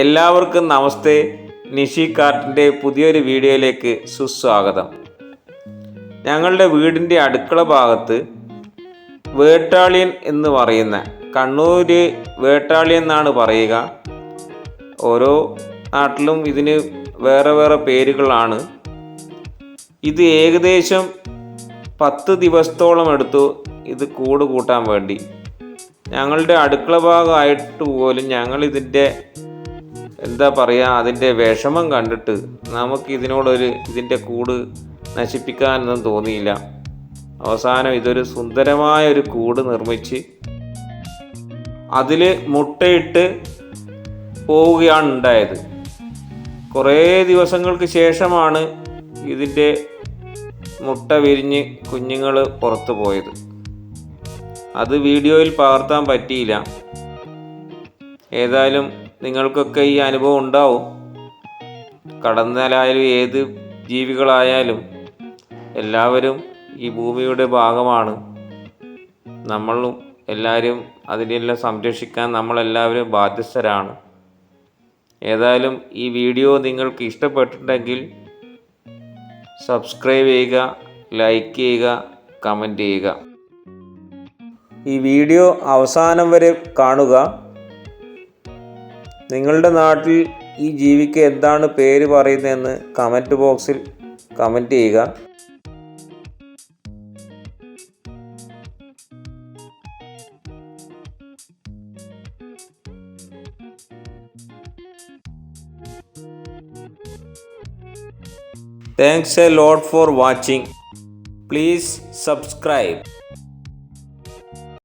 എല്ലാവർക്കും നമസ്തേ. നിഷി കാർട്ടിന്റെ പുതിയൊരു വീഡിയോയിലേക്ക് സുസ്വാഗതം. ഞങ്ങളുടെ വീടിന്റെ അടുക്കള ഭാഗത്ത് വേട്ടാളിയൻ എന്ന് പറയുന്ന കണ്ണൂർ വേട്ടാളിയൻ എന്നാണ് പറയുക. ഓരോ നാട്ടിലും ഇതിന് വേറെ വേറെ പേരുകളാണ്. ഇത് ഏകദേശം പത്ത് ദിവസത്തോളം എടുത്തു ഇത് കൂട് കൂട്ടാൻ വേണ്ടി. ഞങ്ങളുടെ അടുക്കള ഭാഗമായിട്ട് പോലും ഞങ്ങൾ ഇതിന്റെ എന്താ പറയുക അതിന്റെ വിഷമം കണ്ടിട്ട് നമുക്ക് ഇതിനോടൊരു ഇതിന്റെ കൂട് നശിപ്പിക്കാനൊന്നും തോന്നിയില്ല. അവസാനം ഇതൊരു സുന്ദരമായ ഒരു കൂട് നിർമ്മിച്ച് അതിൽ മുട്ടയിട്ട് പോവുകയാണ് ഉണ്ടായത്. കുറേ ദിവസങ്ങൾക്ക് ശേഷമാണ് ഇതിന്റെ മുട്ട വിരിഞ്ഞ് കുഞ്ഞുങ്ങൾ പുറത്തു പോയത്. അത് വീഡിയോയിൽ പകർത്താൻ പറ്റിയില്ല. ഏതായാലും നിങ്ങൾക്കൊക്കെ ഈ അനുഭവം ഉണ്ടാവും. കടന്നാലായാലും ഏത് ജീവികളായാലും എല്ലാവരും ഈ ഭൂമിയുടെ ഭാഗമാണ്. നമ്മളും എല്ലാവരും അതിനെല്ലാം സംരക്ഷിക്കാൻ നമ്മളെല്ലാവരും ബാധ്യസ്ഥരാണ്. ഏതായാലും ഈ വീഡിയോ നിങ്ങൾക്ക് ഇഷ്ടപ്പെട്ടിട്ടുണ്ടെങ്കിൽ സബ്സ്ക്രൈബ് ചെയ്യുക ലൈക്ക് ചെയ്യുക കമന്റ് ചെയ്യുക. ഈ വീഡിയോ അവസാനം വരെ കാണുക. നിങ്ങളുടെ നാട്ടിൽ ഈ ജീവിക്ക് എന്താണ് പേര് പറയുന്നതെന്ന് കമന്റ് ബോക്സിൽ കമന്റ് ചെയ്യുക Thanks a lot for watching. Please subscribe